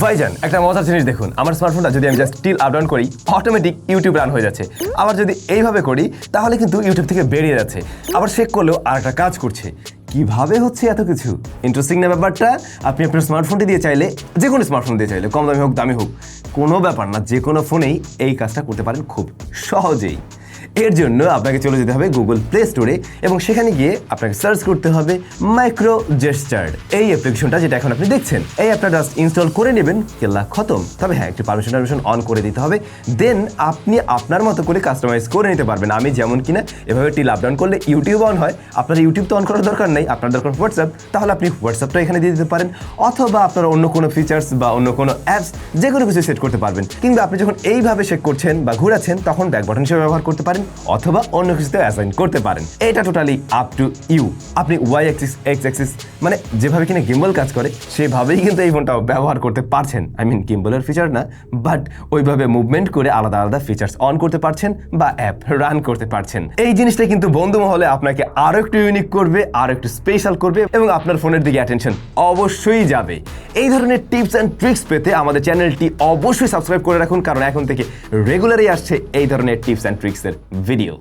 ভাইজান একটা মজার জিনিস দেখুন। আমার স্মার্টফোনটা যদি আমি জাস্ট টিল আপ ডাউন করি অটোমেটিক ইউটিউব রান হয়ে যাচ্ছে। আবার যদি এইভাবে করি, তাহলে কিন্তু ইউটিউব থেকে বেরিয়ে যাচ্ছে। আবার শেক করলেও আর একটা কাজ করছে। কীভাবে হচ্ছে এত কিছু? ইন্টারেস্টিং না ব্যাপারটা? আপনি আপনার স্মার্টফোনটি দিয়ে চাইলে, যে কোনো স্মার্টফোন দিয়ে চাইলে, কম দামি হোক দামি হোক, কোনো ব্যাপার না, যে কোনো ফোনেই এই কাজটা করতে পারেন খুব সহজেই। এর জন্য আপনাকে চলে যেতে হবে গুগল প্লে স্টোরে এবং সেখানে গিয়ে আপনাকে সার্চ করতে হবে মাইক্রো জেস্টার্ড এই অ্যাপ্লিকেশনটা যেটা এখন আপনি দেখছেন, এই অ্যাপটা জাস্ট ইনস্টল করে নেবেন, কেল্লা খতম। তবে হ্যাঁ একটু পারমিশন পারমিশন অন করে দিতে হবে। দেন আপনি আপনার মতো করে কাস্টমাইজ করে নিতে পারবেন। আমি যেমন কিনা এভাবে টিল আপ ডাউন করলে ইউটিউব অন হয়। আপনার ইউটিউব তো অন করার দরকার নেই, আপনার দরকার হোয়াটসঅ্যাপ তাহলে আপনি হোয়াটসঅ্যাপটা এখানে দিয়ে দিতে পারেন, অথবা আপনার অন্য কোনো ফিচার্স বা অন্য কোনো অ্যাপস যে কোনো কিছু সেট করতে পারবেন। কিংবা আপনি যখন এইভাবে শেক করছেন বা ঘোরাচ্ছেন, তখন ব্যাক বাটন হিসেবে ব্যবহার করতে পারেন। অথবা অন্য কিছুতে অ্যাসাইন করতে পারেন। এটা টোটালি আপ টু ইউ আপনি ওয়াই অ্যাক্সিস এক্স অ্যাক্সিস মানে যেভাবে কিনা গিম্বল কাজ করে, সেভাবেই কিন্তু এই ফোনটা ব্যবহার করতে পারছেন। আই মিন গিম্বলের ফিচার না বাট ওইভাবে মুভমেন্ট করে আলাদা আলাদা ফিচার্স অন করতে পারছেন বা অ্যাপ রান করতে পারছেন। এই জিনিসটা কিন্তু বন্ধু মহলে আপনাকে আরও একটু ইউনিক করবে, আরও একটু স্পেশাল করবে এবং আপনার ফোনের দিকে অ্যাটেনশন অবশ্যই যাবে। এই ধরনের টিপস অ্যান্ড ট্রিক্স পেতে আমাদের চ্যানেলটি অবশ্যই সাবস্ক্রাইব করে রাখুন, কারণ এখন থেকে রেগুলারই আসছে এই ধরনের টিপস অ্যান্ড ট্রিক্সের ভিডিও